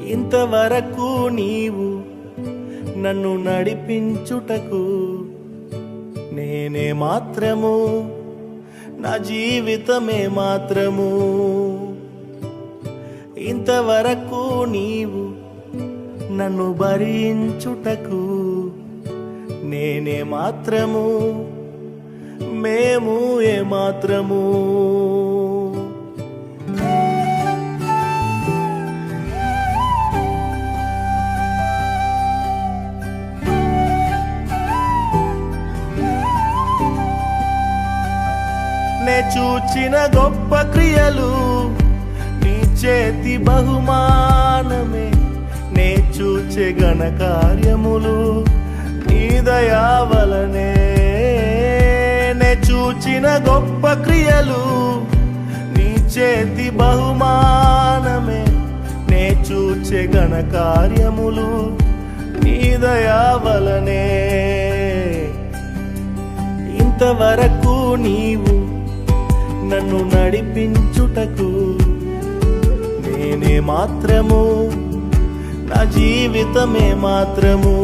ఇంతవరకు నీవు నన్ను నడిపించుటకు నేనే మాత్రము నా జీవితమే మాత్రము. ఇంతవరకు నీవు నన్ను భరించుటకు నేనే మాత్రము మేము ఏ మాత్రము. నే చూచిన గొప్ప క్రియలు నీ చేతి బహుమానమే. నే చూచే గణకార్యములు కార్యములు నీ దయావలనే నే చూచిన గొప్ప క్రియలు నీ చేతి బహుమానమే. నే చూచే గణకార్యములు కార్యములు నీ దయావలనే ఇంతవరకు నీవు నన్ను నడిపించుటకు నేనే మాత్రము నా జీవితమే మాత్రము.